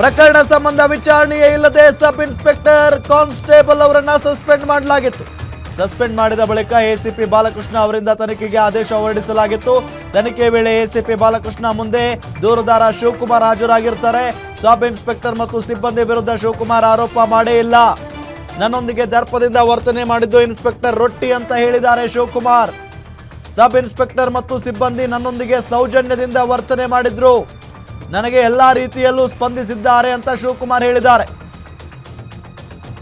ಪ್ರಕರಣ ಸಂಬಂಧ ವಿಚಾರಣೆಯೇ ಇಲ್ಲದೆ ಸಬ್ ಇನ್ಸ್ಪೆಕ್ಟರ್ ಕಾನ್ಸ್ಟೇಬಲ್ ಅವರನ್ನ ಸಸ್ಪೆಂಡ್ ಮಾಡಲಾಗಿತ್ತು. ಸಸ್ಪೆಂಡ್ ಮಾಡಿದ ಬಳಿಕ ಎಸಿಪಿ ಬಾಲಕೃಷ್ಣ ಅವರಿಂದ ತನಿಖೆಗೆ ಆದೇಶ ಹೊರಡಿಸಲಾಗಿತ್ತು. ತನಿಖೆ ವೇಳೆ ಎಸಿಪಿ ಬಾಲಕೃಷ್ಣ ಮುಂದೆ ದೂರುದಾರ ಶಿವಕುಮಾರ್ ಹಾಜರಾಗಿರ್ತಾರೆ. ಸಬ್ ಇನ್ಸ್ಪೆಕ್ಟರ್ ಮತ್ತು ಸಿಬ್ಬಂದಿ ವಿರುದ್ಧ ಶಿವಕುಮಾರ್ ಆರೋಪ ಮಾಡೇ ಇಲ್ಲ. ನನ್ನೊಂದಿಗೆ ದರ್ಪದಿಂದ ವರ್ತನೆ ಮಾಡಿದ್ದು ಇನ್ಸ್ಪೆಕ್ಟರ್ ರೊಟ್ಟಿ ಅಂತ ಹೇಳಿದ್ದಾರೆ ಶಿವಕುಮಾರ್. ಸಬ್ ಇನ್ಸ್ಪೆಕ್ಟರ್ ಮತ್ತು ಸಿಬ್ಬಂದಿ ನನ್ನೊಂದಿಗೆ ಸೌಜನ್ಯದಿಂದ ವರ್ತನೆ ಮಾಡಿದ್ರು. ನನಗೆ ಎಲ್ಲಾ ರೀತಿಯಲ್ಲೂ ಸ್ಪಂದಿಸಿದ್ದಾರೆ ಅಂತ ಶಿವಕುಮಾರ್ ಹೇಳಿದ್ದಾರೆ.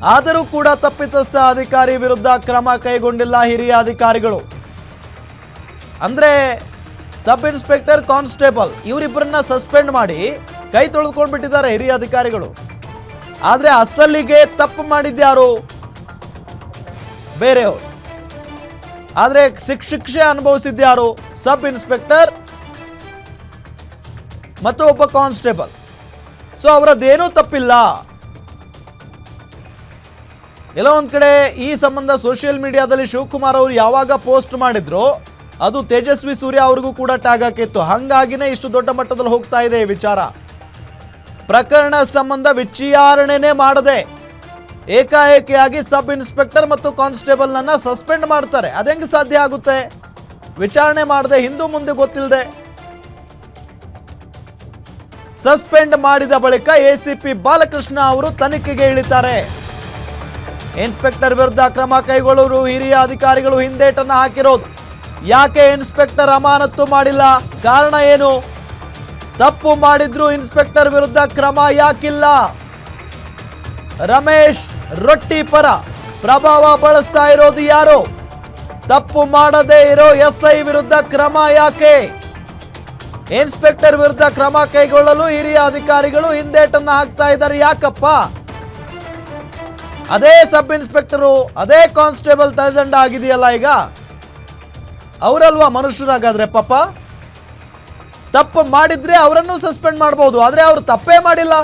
ಆದರೂ ಕೂಡ ತಪ್ಪಿತಸ್ಥ ಅಧಿಕಾರಿ ವಿರುದ್ಧ ಕ್ರಮ ಕೈಗೊಂಡಿಲ್ಲ ಹಿರಿಯ ಅಧಿಕಾರಿಗಳು. ಅಂದ್ರೆ ಸಬ್ ಇನ್ಸ್ಪೆಕ್ಟರ್ ಕಾನ್ಸ್ಟೇಬಲ್ ಇವರಿಬ್ಬರನ್ನ ಸಸ್ಪೆಂಡ್ ಮಾಡಿ ಕೈ ತೊಳೆದುಕೊಂಡು ಬಿಟ್ಟಿದ್ದಾರೆ ಹಿರಿಯ ಅಧಿಕಾರಿಗಳು. ಆದ್ರೆ ಅಸಲಿಗೆ ತಪ್ಪು ಮಾಡಿದ್ಯಾರು ಬೇರೆಯವರು. ಆದ್ರೆ ಶಿಕ್- ಶಿಕ್ಷೆ ಅನುಭವಿಸಿದ್ಯಾರು ಸಬ್ ಇನ್ಸ್ಪೆಕ್ಟರ್ ಮತ್ತು ಒಬ್ಬ ಕಾನ್ಸ್ಟೇಬಲ್. ಸೊ ಅವರದ್ದೇನೂ ತಪ್ಪಿಲ್ಲ. ಎಲ್ಲ ಒಂದ್ ಕಡೆ ಈ ಸಂಬಂಧ ಸೋಷಿಯಲ್ ಮೀಡಿಯಾದಲ್ಲಿ ಶಿವಕುಮಾರ್ ಅವರು ಯಾವಾಗ ಪೋಸ್ಟ್ ಮಾಡಿದ್ರು, ಅದು ತೇಜಸ್ವಿ ಸೂರ್ಯ ಅವ್ರಿಗೂ ಕೂಡ ಟ್ಯಾಗ್ ಹಾಕಿತ್ತು. ಹಂಗಾಗಿನೇ ಇಷ್ಟು ದೊಡ್ಡ ಮಟ್ಟದಲ್ಲಿ ಹೋಗ್ತಾ ಇದೆ ಈ ವಿಚಾರ. ಪ್ರಕರಣ ಸಂಬಂಧ ವಿಚಾರಣೆನೇ ಮಾಡದೆ ಏಕಾಏಕಿಯಾಗಿ ಸಬ್ ಇನ್ಸ್ಪೆಕ್ಟರ್ ಮತ್ತು ಕಾನ್ಸ್ಟೇಬಲ್ ನನ್ನ ಸಸ್ಪೆಂಡ್ ಮಾಡ್ತಾರೆ. ಅದೆಂಗೆ ಸಾಧ್ಯ ಆಗುತ್ತೆ? ವಿಚಾರಣೆ ಮಾಡದೆ ಹಿಂದೂ ಮುಂದೆ ಗೊತ್ತಿಲ್ಲದೆ ಸಸ್ಪೆಂಡ್ ಮಾಡಿದ ಬಳಿಕ ಎಸಿಪಿ ಬಾಲಕೃಷ್ಣ ಅವರು ತನಿಖೆಗೆ ಇಳಿತಾರೆ. ಇನ್ಸ್ಪೆಕ್ಟರ್ ವಿರುದ್ಧ ಕ್ರಮ ಕೈಗೊಳ್ಳುವರು ಹಿರಿಯ ಅಧಿಕಾರಿಗಳು ಹಿಂದೇಟನ್ನು ಹಾಕಿರೋದು. ಯಾಕೆ ಇನ್ಸ್ಪೆಕ್ಟರ್ ಅಮಾನತ್ತು ಮಾಡಿಲ್ಲ? ಕಾರಣ ಏನು? ತಪ್ಪು ಮಾಡಿದ್ರು ಇನ್ಸ್ಪೆಕ್ಟರ್ ವಿರುದ್ಧ ಕ್ರಮ ಯಾಕಿಲ್ಲ? ರಮೇಶ್ ರೊಟ್ಟಿ ಪರ ಪ್ರಭಾವ ಬಳಸ್ತಾ ಇರೋದು ಯಾರು? ತಪ್ಪು ಮಾಡದೇ ಇರೋ ಎಸ್ಐ ವಿರುದ್ಧ ಕ್ರಮ ಯಾಕೆ? ಇನ್ಸ್ಪೆಕ್ಟರ್ ವಿರುದ್ಧ ಕ್ರಮ ಕೈಗೊಳ್ಳಲು ಹಿರಿಯ ಅಧಿಕಾರಿಗಳು ಹಿಂದೇಟನ್ನು ಹಾಕ್ತಾ ಇದ್ದಾರೆ. ಯಾಕಪ್ಪ? ಅದೇ ಸಬ್ ಇನ್ಸ್ಪೆಕ್ಟರು, ಅದೇ ಕಾನ್ಸ್ಟೇಬಲ್ ತಲೆದಂಡ ಆಗಿದೆಯಲ್ಲ ಈಗ? ಅವರಲ್ವಾ ಮನುಷ್ಯರಾಗಾದ್ರೆ ಪಾಪ? ತಪ್ಪು ಮಾಡಿದ್ರೆ ಅವರನ್ನು ಸಸ್ಪೆಂಡ್ ಮಾಡಬಹುದು ಆದ್ರೆ ಅವರು ತಪ್ಪೇ ಮಾಡಿಲ್ಲ.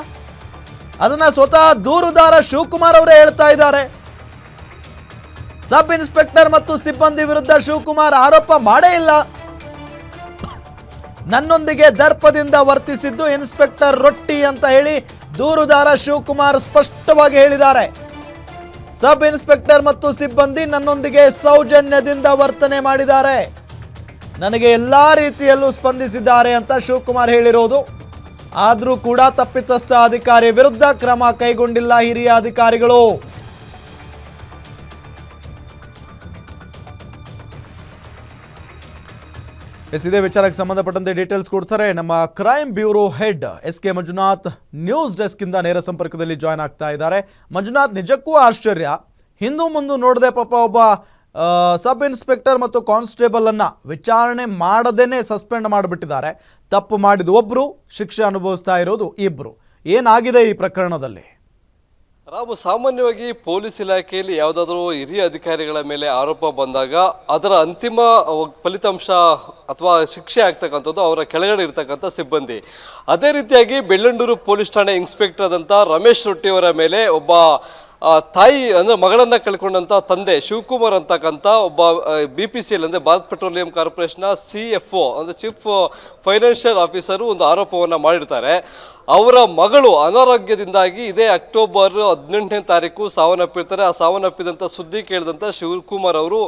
ಅದನ್ನ ಸ್ವತಃ ದೂರುದಾರ ಶಿವಕುಮಾರ್ ಅವರೇ ಹೇಳ್ತಾ ಇದ್ದಾರೆ. ಸಬ್ ಇನ್ಸ್ಪೆಕ್ಟರ್ ಮತ್ತು ಸಿಬ್ಬಂದಿ ವಿರುದ್ಧ ಶಿವಕುಮಾರ್ ಆರೋಪ ಮಾಡೇ ಇಲ್ಲ. ನನ್ನೊಂದಿಗೆ ದರ್ಪದಿಂದ ವರ್ತಿಸಿದ್ದು ಇನ್ಸ್ಪೆಕ್ಟರ್ ರೊಟ್ಟಿ ಅಂತ ಹೇಳಿ ದೂರುದಾರ ಶಿವಕುಮಾರ್ ಸ್ಪಷ್ಟವಾಗಿ ಹೇಳಿದ್ದಾರೆ. ಸಬ್ ಇನ್ಸ್ಪೆಕ್ಟರ್ ಮತ್ತು ಸಿಬ್ಬಂದಿ ನನ್ನೊಂದಿಗೆ ಸೌಜನ್ಯದಿಂದ ವರ್ತನೆ ಮಾಡಿದ್ದಾರೆ. ನನಗೆ ಎಲ್ಲಾ ರೀತಿಯಲ್ಲೂ ಸ್ಪಂದಿಸಿದ್ದಾರೆ ಅಂತ ಶಿವಕುಮಾರ್ ಹೇಳಿರೋದು. ಆದರೂ ಕೂಡ ತಪ್ಪಿತಸ್ಥ ಅಧಿಕಾರಿ ವಿರುದ್ಧ ಕ್ರಮ ಕೈಗೊಂಡಿಲ್ಲ ಹಿರಿಯ ಅಧಿಕಾರಿಗಳು. ಎಸ್ ಇದೇ ವಿಚಾರಕ್ಕೆ ಸಂಬಂಧಪಟ್ಟಂತೆ ಡೀಟೇಲ್ಸ್ ಕೊಡ್ತಾರೆ. ನಮ್ಮ crime bureau head S K Manjunath news desk ಇಂದ ನೇರ ಸಂಪರ್ಕದಲ್ಲಿ ಜಾಯ್ನ್ ಆಗ್ತಾ ಇದ್ದಾರೆ. ಮಂಜುನಾಥ್, ನಿಜಕ್ಕೂ ಆಶ್ಚರ್ಯ. ಹಿಂದೂ ಮುಂದೆ ನೋಡದೆ ಪಾಪ ಒಬ್ಬ ಸಬ್ ಇನ್ಸ್ಪೆಕ್ಟರ್ ಮತ್ತು ಕಾನ್ಸ್ಟೇಬಲ್ ಅನ್ನ ವಿಚಾರಣೆ ಮಾಡದೇನೆ ಸಸ್ಪೆಂಡ್ ಮಾಡಿಬಿಟ್ಟಿದ್ದಾರೆ. ತಪ್ಪು ಮಾಡಿದ ಒಬ್ರು, ಶಿಕ್ಷೆ ಅನುಭವಿಸ್ತಾ ಇರೋದು ಇಬ್ರು. ಏನಾಗಿದೆ ಈ ಪ್ರಕರಣದಲ್ಲಿ? ರಾಮು, ಸಾಮಾನ್ಯವಾಗಿ ಪೊಲೀಸ್ ಇಲಾಖೆಯಲ್ಲಿ ಯಾವುದಾದ್ರೂ ಹಿರಿಯ ಅಧಿಕಾರಿಗಳ ಮೇಲೆ ಆರೋಪ ಬಂದಾಗ ಅದರ ಅಂತಿಮ ಫಲಿತಾಂಶ ಅಥವಾ ಶಿಕ್ಷೆ ಆಗ್ತಕ್ಕಂಥದ್ದು ಅವರ ಕೆಳಗಡೆ ಇರ್ತಕ್ಕಂಥ ಸಿಬ್ಬಂದಿ. ಅದೇ ರೀತಿಯಾಗಿ ಬೆಳ್ಳಂಡೂರು ಪೊಲೀಸ್ ಠಾಣೆ ಇನ್ಸ್ಪೆಕ್ಟರ್ ಆದಂಥ ರಮೇಶ್ ರೊಟ್ಟಿಯವರ ಮೇಲೆ ಒಬ್ಬ ತಾಯಿ ಅಂದರೆ ಮಗಳನ್ನು ಕಳ್ಕೊಂಡಂಥ ತಂದೆ ಶಿವಕುಮಾರ್ ಅಂತಕ್ಕಂಥ ಒಬ್ಬ ಬಿ ಪಿ ಸಿ ಎಲ್ ಅಂದರೆ ಭಾರತ್ ಪೆಟ್ರೋಲಿಯಂ ಕಾರ್ಪೊರೇಷನ್ನ ಸಿ ಎಫ್ ಒ ಅಂದರೆ ಚೀಫ್ ಫೈನಾನ್ಷಿಯಲ್ ಆಫೀಸರು ಒಂದು ಆರೋಪವನ್ನು ಮಾಡಿರ್ತಾರೆ. ಅವರ ಮಗಳು ಅನಾರೋಗ್ಯದಿಂದಾಗಿ ಇದೇ ಅಕ್ಟೋಬರ್ ಹದಿನೆಂಟನೇ ತಾರೀಕು ಸಾವನ್ನಪ್ಪಿರ್ತಾರೆ. ಆ ಸಾವನ್ನಪ್ಪಿದಂಥ ಸುದ್ದಿ ಕೇಳಿದಂಥ ಶಿವಕುಮಾರ್ ಅವರು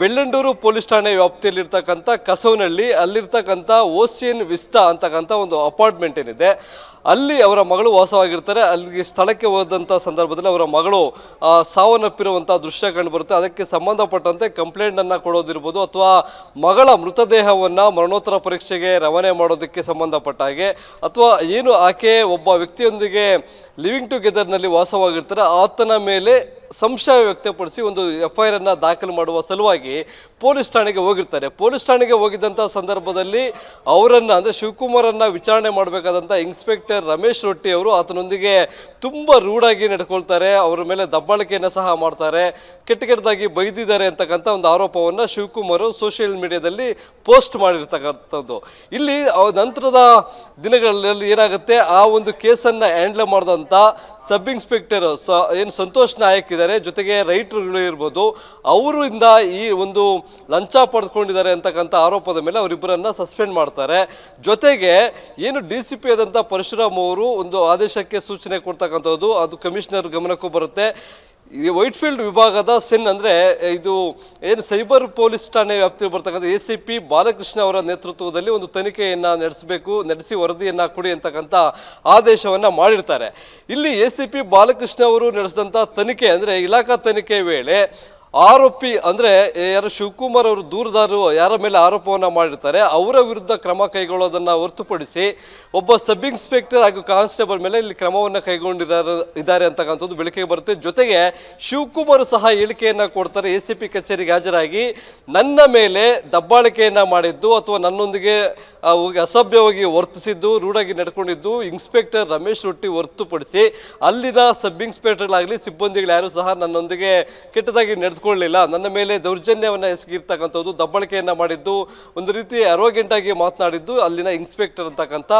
ಬೆಳ್ಳಂಡೂರು ಪೊಲೀಸ್ ಠಾಣೆ ವ್ಯಾಪ್ತಿಯಲ್ಲಿರ್ತಕ್ಕಂಥ ಕಸವನಹಳ್ಳಿ ಅಲ್ಲಿರ್ತಕ್ಕಂಥ ಓಸಿಯನ್ ವಿಸ್ತಾ ಅಂತಕ್ಕಂಥ ಒಂದು ಅಪಾರ್ಟ್ಮೆಂಟ್ ಏನಿದೆ ಅಲ್ಲಿ ಅವರ ಮಗಳು ವಾಸವಾಗಿರ್ತಾರೆ. ಅಲ್ಲಿಗೆ ಸ್ಥಳಕ್ಕೆ ಹೋದಂಥ ಸಂದರ್ಭದಲ್ಲಿ ಅವರ ಮಗಳು ಆ, ಸಾವನ್ನಪ್ಪಿರುವಂಥ ದೃಶ್ಯ ಕಂಡು ಬರುತ್ತೆ. ಅದಕ್ಕೆ ಸಂಬಂಧಪಟ್ಟಂತೆ ಕಂಪ್ಲೇಂಟನ್ನು ಕೊಡೋದಿರ್ಬೋದು ಅಥವಾ ಮಗಳ ಮೃತದೇಹವನ್ನು ಮರಣೋತ್ತರ ಪರೀಕ್ಷೆಗೆ ರವಾನೆ ಮಾಡೋದಕ್ಕೆ ಸಂಬಂಧಪಟ್ಟ ಹಾಗೆ ಅಥವಾ ಏನು ಆಕೆ ಒಬ್ಬ ವ್ಯಕ್ತಿಯೊಂದಿಗೆ ಲಿವಿಂಗ್ ಟುಗೆದರ್ನಲ್ಲಿ ವಾಸವಾಗಿರ್ತಾರೆ. ಆತನ ಮೇಲೆ ಸಂಶಯ ವ್ಯಕ್ತಪಡಿಸಿ ಒಂದು ಎಫ್ ಐ ಆರನ್ನು ದಾಖಲು ಮಾಡುವ ಸಲುವಾಗಿ ಪೊಲೀಸ್ ಠಾಣೆಗೆ ಹೋಗಿರ್ತಾರೆ. ಪೊಲೀಸ್ ಠಾಣೆಗೆ ಹೋಗಿದ್ದಂಥ ಸಂದರ್ಭದಲ್ಲಿ ಅವರನ್ನು ಅಂದರೆ ಶಿವಕುಮಾರನ್ನು ವಿಚಾರಣೆ ಮಾಡಬೇಕಾದಂಥ ಇನ್ಸ್ಪೆಕ್ಟರ್ ರಮೇಶ್ ರೊಟ್ಟಿ ಅವರು ಆತನೊಂದಿಗೆ ತುಂಬ ರೂಢಾಗಿ ನಡ್ಕೊಳ್ತಾರೆ. ಅವರ ಮೇಲೆ ದಬ್ಬಾಳಿಕೆಯನ್ನು ಸಹ ಮಾಡ್ತಾರೆ. ಕೆಟ್ಟ ಕೆಟ್ಟದಾಗಿ ಬೈದಿದ್ದಾರೆ ಅಂತಕ್ಕಂಥ ಒಂದು ಆರೋಪವನ್ನು ಶಿವಕುಮಾರ್ ಸೋಷಿಯಲ್ ಮೀಡಿಯಾದಲ್ಲಿ ಪೋಸ್ಟ್ ಮಾಡಿರ್ತಕ್ಕಂಥದ್ದು. ಇಲ್ಲಿ ನಂತರದ ದಿನಗಳಲ್ಲಿ ಏನಾಗುತ್ತೆ? ಆ ಒಂದು ಕೇಸನ್ನು ಹ್ಯಾಂಡ್ಲ್ ಮಾಡಿದಂಥ ಸಬ್ ಇನ್ಸ್ಪೆಕ್ಟರ್, ಸ, ಏನು ಸಂತೋಷ್ ನಾಯಕ್ ಇದ್ದಾರೆ, ಜೊತೆಗೆ ರೈಟ್ರುಗಳು ಇರ್ಬೋದು, ಅವರಿಂದ ಈ ಒಂದು ಲಂಚ ಪಡೆದುಕೊಂಡಿದ್ದಾರೆ ಅಂತಕ್ಕಂಥ ಆರೋಪದ ಮೇಲೆ ಅವರಿಬ್ಬರನ್ನ ಸಸ್ಪೆಂಡ್ ಮಾಡ್ತಾರೆ. ಜೊತೆಗೆ ಏನು ಡಿ ಸಿ ಪಿ ಆದಂಥ ಪರಶುರಾಮ್ ಅವರು ಒಂದು ಆದೇಶಕ್ಕೆ ಸೂಚನೆ ಕೊಡ್ತಕ್ಕಂಥದ್ದು, ಅದು ಕಮಿಷನರ್ ಗಮನಕ್ಕೂ ಬರುತ್ತೆ. ಈ ವೈಟ್ಫೀಲ್ಡ್ ವಿಭಾಗದ ಸೆನ್ ಅಂದರೆ ಇದು ಏನು ಸೈಬರ್ ಪೊಲೀಸ್ ಠಾಣೆ ವ್ಯಾಪ್ತಿಗೆ ಬರ್ತಕ್ಕಂಥ ಎ ಸಿ ಪಿ ಬಾಲಕೃಷ್ಣ ಅವರ ನೇತೃತ್ವದಲ್ಲಿ ಒಂದು ತನಿಖೆಯನ್ನು ನಡೆಸಬೇಕು, ನಡೆಸಿ ವರದಿಯನ್ನು ಕೊಡಿ ಅಂತಕ್ಕಂಥ ಆದೇಶವನ್ನು ಮಾಡಿರ್ತಾರೆ. ಇಲ್ಲಿ ಎ ಸಿ ಪಿ ಬಾಲಕೃಷ್ಣ ಅವರು ನಡೆಸಿದಂಥ ತನಿಖೆ ಅಂದರೆ ಇಲಾಖಾ ತನಿಖೆ ವೇಳೆ ಆರೋಪಿ ಅಂದ್ರೆ ಯಾರು ಶಿವಕುಮಾರ್ ಅವರು ದೂರದಾರರು, ಯಾರ ಮೇಲೆ ಆರೋಪವನ್ನು ಮಾಡಿರ್ತಾರೆ, ಅವರ ವಿರುದ್ಧ ಕ್ರಮ ಕೈಗೊಳ್ಳೋದನ್ನ ಹೊರತುಪಡಿಸಿ ಒಬ್ಬ ಸಬ್ ಇನ್ಸ್ಪೆಕ್ಟರ್ ಹಾಗೂ ಕಾನ್ಸ್ಟೇಬಲ್ ಮೇಲೆ ಇಲ್ಲಿ ಕ್ರಮವನ್ನು ಕೈಗೊಂಡಿದ್ದಾರೆ ಇದ್ದಾರೆ ಅಂತಕ್ಕಂಥದ್ದು ಬೆಳಕಿಗೆ ಬರುತ್ತೆ. ಜೊತೆಗೆ ಶಿವಕುಮಾರ್ ಸಹ ಹೇಳಿಕೆಯನ್ನು ಕೊಡ್ತಾರೆ ಎ ಸಿ ಪಿ ಕಚೇರಿಗೆ ಹಾಜರಾಗಿ, ನನ್ನ ಮೇಲೆ ದಬ್ಬಾಳಿಕೆಯನ್ನ ಮಾಡಿದ್ದು ಅಥವಾ ನನ್ನೊಂದಿಗೆ ಅಸಭ್ಯವಾಗಿ ವರ್ತಿಸಿದ್ದು, ರೂಢಾಗಿ ನಡ್ಕೊಂಡಿದ್ದು ಇನ್ಸ್ಪೆಕ್ಟರ್ ರಮೇಶ್ ರೊಟ್ಟಿ ಹೊರತುಪಡಿಸಿ, ಅಲ್ಲಿನ ಸಬ್ ಇನ್ಸ್ಪೆಕ್ಟರ್ಗಳಾಗಲಿ, ಸಿಬ್ಬಂದಿಗಳು ಯಾರು ಸಹ ನನ್ನೊಂದಿಗೆ ಕೆಟ್ಟದಾಗಿ ನಡೆದುಕೊಳ್ಳಲಿಲ್ಲ ನನ್ನ ಮೇಲೆ ದೌರ್ಜನ್ಯವನ್ನು ಎಸಗಿರ್ತಕ್ಕಂಥದ್ದು ದಬ್ಬಳಿಕೆಯನ್ನು ಮಾಡಿದ್ದು, ಒಂದು ರೀತಿ ಅರೋಗೆಂಟ್ ಆಗಿ ಮಾತನಾಡಿದ್ದು ಅಲ್ಲಿನ ಇನ್ಸ್ಪೆಕ್ಟರ್ ಅಂತಕ್ಕಂಥ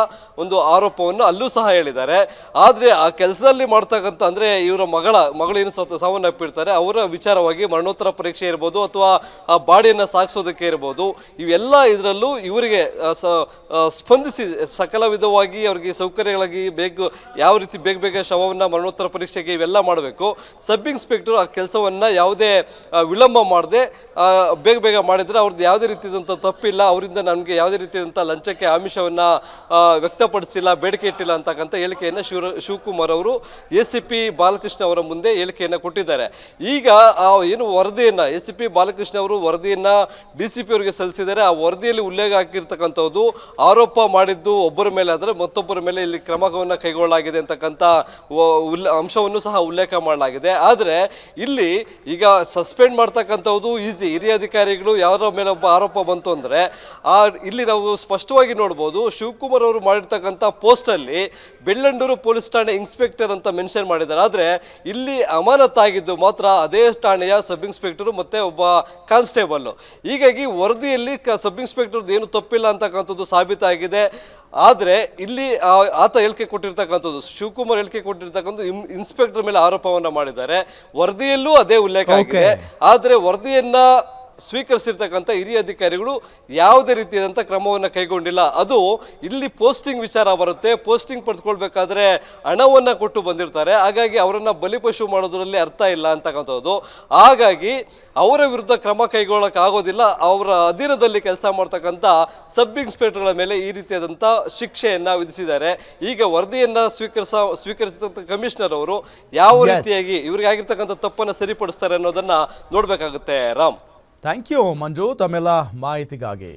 ಒಂದು ಆರೋಪವನ್ನು ಅಲ್ಲೂ ಸಹ ಹೇಳಿದ್ದಾರೆ. ಆದರೆ ಆ ಕೆಲಸದಲ್ಲಿ ಮಾಡ್ತಕ್ಕಂಥ ಅಂದರೆ ಇವರ ಮಗಳ, ಮಗಳೇನು ಸತ್ತು ಸಾವನ್ನಪ್ಪಿರ್ತಾರೆ ಅವರ ವಿಚಾರವಾಗಿ ಮರಣೋತ್ತರ ಪರೀಕ್ಷೆ ಇರ್ಬೋದು ಅಥವಾ ಆ ಬಾಡಿಯನ್ನು ಸಾಗಿಸೋದಕ್ಕೆ ಇರ್ಬೋದು. ಇವೆಲ್ಲ ಇದರಲ್ಲೂ ಇವರಿಗೆ ಸ್ಪಂದಿಸಿ, ಸಕಲ ವಿಧವಾಗಿ ಅವರಿಗೆ ಸೌಕರ್ಯಗಳಾಗಿ ಬೇಗ, ಯಾವ ರೀತಿ ಬೇಗ ಬೇಗ ಶವವನ್ನು ಮರಣೋತ್ತರ ಪರೀಕ್ಷೆಗೆ ಇವೆಲ್ಲ ಮಾಡಬೇಕು. ಸಬ್ ಇನ್ಸ್ಪೆಕ್ಟರ್ ಆ ಕೆಲಸವನ್ನು ಯಾವುದೇ ವಿಳಂಬ ಮಾಡದೆ ಬೇಗ ಬೇಗ ಮಾಡಿದರೆ ಅವ್ರದ್ದು ಯಾವುದೇ ರೀತಿಯಾದಂಥ ತಪ್ಪಿಲ್ಲ, ಅವರಿಂದ ನನಗೆ ಯಾವುದೇ ರೀತಿಯಾದಂಥ ಲಂಚಕ್ಕೆ ಆಮಿಷವನ್ನು ವ್ಯಕ್ತಪಡಿಸಿಲ್ಲ, ಬೇಡಿಕೆ ಇಟ್ಟಿಲ್ಲ ಅಂತಕ್ಕಂಥ ಹೇಳಿಕೆಯನ್ನು ಶಿವ ಶಿವಕುಮಾರ್ ಅವರು ಎ ಸಿ ಪಿ ಬಾಲಕೃಷ್ಣ ಅವರ ಮುಂದೆ ಹೇಳಿಕೆಯನ್ನು ಕೊಟ್ಟಿದ್ದಾರೆ. ಈಗ ಆ ಏನು ವರದಿಯನ್ನು, ಎ ಸಿ ಪಿ ಬಾಲಕೃಷ್ಣ ಅವರು ವರದಿಯನ್ನು ಡಿ ಸಿ ಪಿ ಅವರಿಗೆ ಸಲ್ಲಿಸಿದ್ದಾರೆ ಆ ವರದಿಯಲ್ಲಿ ಉಲ್ಲೇಖ ಹಾಕಿರ್ತಕ್ಕಂಥದ್ದು, ಆರೋಪ ಮಾಡಿದ್ದು ಒಬ್ಬರ ಮೇಲೆ ಆದರೆ ಮತ್ತೊಬ್ಬರ ಮೇಲೆ ಇಲ್ಲಿ ಕ್ರಮವನ್ನು ಕೈಗೊಳ್ಳಲಾಗಿದೆ ಅಂತಕ್ಕಂಥ ಅಂಶವನ್ನು ಸಹ ಉಲ್ಲೇಖ ಮಾಡಲಾಗಿದೆ. ಆದರೆ ಇಲ್ಲಿ ಈಗ ಸಸ್ಪೆಂಡ್ ಮಾಡ್ತಕ್ಕಂಥದ್ದು ಈಸಿ. ಹಿರಿಯ ಅಧಿಕಾರಿಗಳು ಯಾರ ಮೇಲೆ ಒಬ್ಬ ಆರೋಪ ಬಂತು ಅಂದರೆ, ಆ ಇಲ್ಲಿ ನಾವು ಸ್ಪಷ್ಟವಾಗಿ ನೋಡ್ಬೋದು, ಶಿವಕುಮಾರ್ ಅವರು ಮಾಡಿರ್ತಕ್ಕಂಥ ಪೋಸ್ಟಲ್ಲಿ ಬೆಳ್ಳಂಡೂರು ಪೊಲೀಸ್ ಠಾಣೆ ಇನ್ಸ್ಪೆಕ್ಟರ್ ಅಂತ ಮೆನ್ಷನ್ ಮಾಡಿದ್ದಾರೆ. ಆದರೆ, ಇಲ್ಲಿ ಅಮಾನತಾಗಿದ್ದು ಮಾತ್ರ ಅದೇ ಠಾಣೆಯ ಸಬ್ ಇನ್ಸ್ಪೆಕ್ಟರು ಮತ್ತು ಒಬ್ಬ ಕಾನ್ಸ್ಟೇಬಲ್ಲು ಹೀಗಾಗಿ ವರದಿಯಲ್ಲಿ ಕ ಸಬ್ ಇನ್ಸ್ಪೆಕ್ಟರ್ದು ಏನು ತಪ್ಪಿಲ್ಲ ಅಂತಕ್ಕಂಥದ್ದು ಸಾಬೀತಾಗಿದೆ. ಆದರೆ ಇಲ್ಲಿ ಆತ ಹೇಳಿಕೆ ಕೊಟ್ಟಿರ್ತಕ್ಕಂಥದ್ದು ಶಿವಕುಮಾರ್ ಹೇಳಿಕೆ ಕೊಟ್ಟಿರ್ತಕ್ಕಂಥ ಇನ್- ಇನ್ಸ್ಪೆಕ್ಟರ್ ಮೇಲೆ ಆರೋಪವನ್ನು ಮಾಡಿದ್ದಾರೆ. ವರದಿಯಲ್ಲೂ ಅದೇ ಉಲ್ಲೇಖ ಆಗಿದೆ. ಆದರೆ ವರದಿಯನ್ನ ಸ್ವೀಕರಿಸಿರ್ತಕ್ಕಂಥ ಹಿರಿಯ ಅಧಿಕಾರಿಗಳು ಯಾವುದೇ ರೀತಿಯಾದಂಥ ಕ್ರಮವನ್ನು ಕೈಗೊಂಡಿಲ್ಲ. ಅದು ಇಲ್ಲಿ ಪೋಸ್ಟಿಂಗ್ ವಿಚಾರ ಬರುತ್ತೆ. ಪೋಸ್ಟಿಂಗ್ ಪಡೆದುಕೊಳ್ಬೇಕಾದ್ರೆ ಹಣವನ್ನು ಕೊಟ್ಟು ಬಂದಿರ್ತಾರೆ. ಹಾಗಾಗಿ ಅವರನ್ನು ಬಲಿಪಶು ಮಾಡೋದ್ರಲ್ಲಿ ಅರ್ಥ ಇಲ್ಲ ಅಂತಕ್ಕಂಥದ್ದು. ಹಾಗಾಗಿ ಅವರ ವಿರುದ್ಧ ಕ್ರಮ ಕೈಗೊಳ್ಳೋಕ್ಕಾಗೋದಿಲ್ಲ ಅವರ ಅಧೀನದಲ್ಲಿ ಕೆಲಸ ಮಾಡ್ತಕ್ಕಂಥ ಸಬ್ ಇನ್ಸ್ಪೆಕ್ಟರ್ಗಳ ಮೇಲೆ ಈ ರೀತಿಯಾದಂಥ ಶಿಕ್ಷೆಯನ್ನು ವಿಧಿಸಿದ್ದಾರೆ. ಈಗ ವರದಿಯನ್ನು ಸ್ವೀಕರಿಸ ಸ್ವೀಕರಿಸಿದಂಥ ಕಮಿಷನರ್ ಅವರು ಯಾವ ರೀತಿಯಾಗಿ ಇವರಿಗೆ ಆಗಿರ್ತಕ್ಕಂಥ ತಪ್ಪನ್ನು ಸರಿಪಡಿಸ್ತಾರೆ ಅನ್ನೋದನ್ನು ನೋಡಬೇಕಾಗುತ್ತೆ. ರಾಮ್. ಥ್ಯಾಂಕ್ ಯು ಮಂಜು ತಮ್ಮೆಲ್ಲ ಮಾಹಿತಿಗಾಗಿ